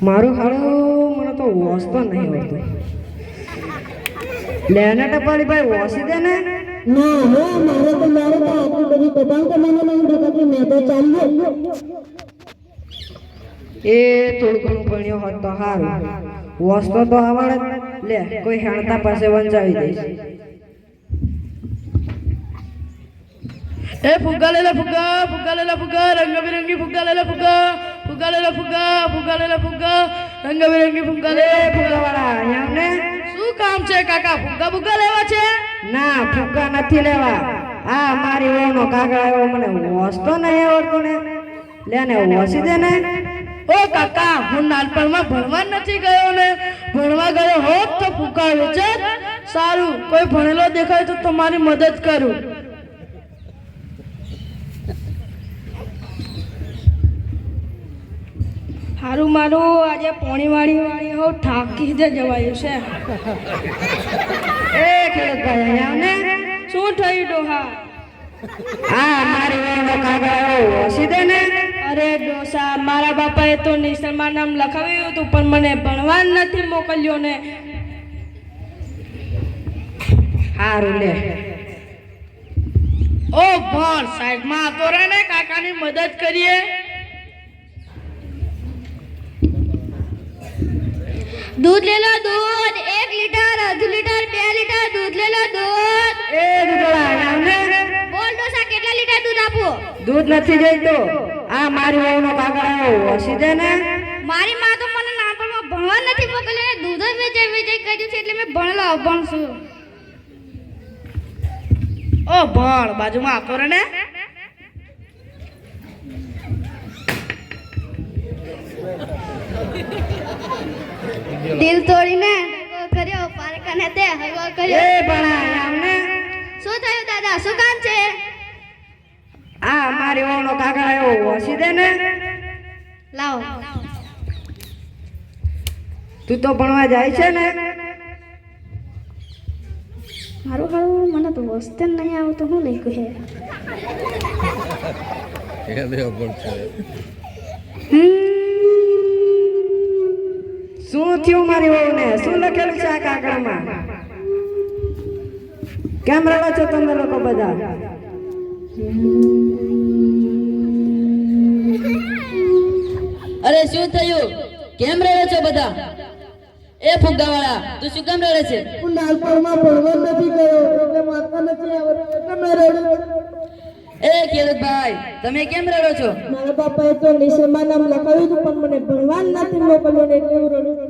મારું હાળું મને તો વોસતો નહીં આવતો લેને ટપાલી ભાઈ વોસી દે ને. ના હા મારે તો મારે તો આટલી બધી દબાણ તો મને નહીં દેખાતી મેં તો ચાલ્યો. એ થોડું ઘણું ભણ્યો હોત તો સારું વોસતો તો આવડે. જ. લે કોઈ હેણતા પાસે વંચાવી દઈશ. એ ફુગ્ગા લેલા ફુગ્ગા ફુગ્ગા લેલા ફુગ્ગા રંગબેરંગી ફુગ્ગા લેલા ફુગ્ગા. ફુગ્ગા લેલા ફુગ્ગા ફુગ્ગા ફુગ્ગા રંગબેરંગી ફુગ્ગા લે ફુગાવાળા અહીંયા ને શું કામ છે કાકા ફુગ્ગા ફુગ્ગા લેવા છે ના ફુગ્ગા નથી લેવા આ મારી ઓનો કાગળ આવ્યો મને હોસતો નહીં આવડતો ને લે ને વોસી દે ને ઓ કાકા હું નાનપણમાં ભણવા નથી ગયો ને ભણવા ગયો હોત તો ફુગ્ગા વેચે સારું કોઈ ભણેલો દેખાય તો તમારી મદદ કરું હારું મારું આજે પોણી વાળી હો થાકી જ જવાયું છે. એ ખેડૂતભાઈ અહીંયા ને. શું થયું ડોહા? હા મારી વહુનો કાગળ સીધે ને. અરે ડોસા મારા બાપાએ તો નિશાળમાં નામ લખાવ્યું હતું પણ મને ભણવા નથી મોકલ્યો ને. સારું લે. ઓ ભણ સાઈડમાં આવતો રે ને કાકાની મદદ કરીએ. દૂધ લેલો દૂધ એક લીટર અઢી લીટર બે લીટર દૂધ લેલો દૂધ. એ દૂધવાળા બોલ કેટલા લીટર દૂધ આપો? દૂધ નથી જોઈતું. આ મારી વહુનો બાગડાઓ હસી જાય ને? મારી માં તો મને નાનપણમાં ભણવા નથી મોકલે દૂધ જ વેચાઈ વેચાઈ કર્યું છે એટલે મેં ભણલો ભણશું ઓ ભણ બાજુમાં આપો ને. Thank you. દિલ તોડીને કર્યો પારકાને તે હગો કર્યો. એ આવ શું થયું દાદા? શું કામ છે? આ અમારી ઓનો કાકા આવ્યો હસી દે ને. લાવો. તું તો ભણવા જાય છે ને. મારું હારું મને તો વસ્તે નહીં આવતું હું લઈ ગયું? શું થયું મારી વહુને? શું લખેલું છે આ કાગળમાં? કેમ રડો છો તમે લોકો બધા? અરે શું થયું? કેમ રહે છો બધા? એ ફુગ્ગાવાળા તું શું કેમ રડે છે? હું નાનપણમાં ભણવા નથી ગયો એટલે વાંચતા નથી આવડતું એટલે મેં રડ્યું એ ખેડૂતભાઈ તમે કેમ રડો છો? મારા બાપાએ તો નિશાળમાં નામ લખાવ્યું હતું પણ મને ભણવા નથી મોકલ્યો એટલે હું રડું